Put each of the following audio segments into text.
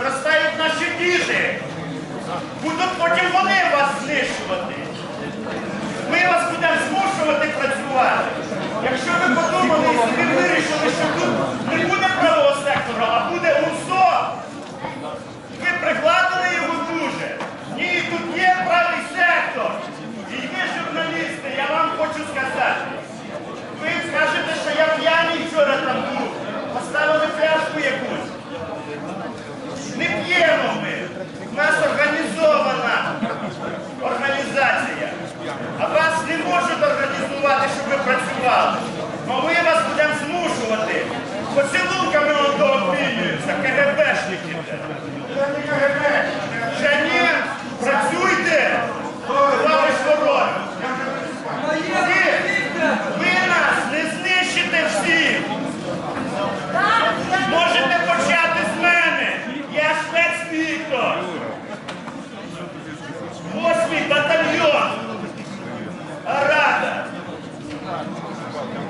виростають наші діти. Будуть потім вони.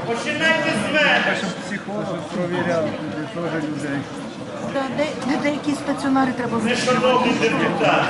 Починайте з мене. Психолог провіряв теж людей. Деякі стаціонари треба Нешановні депутати,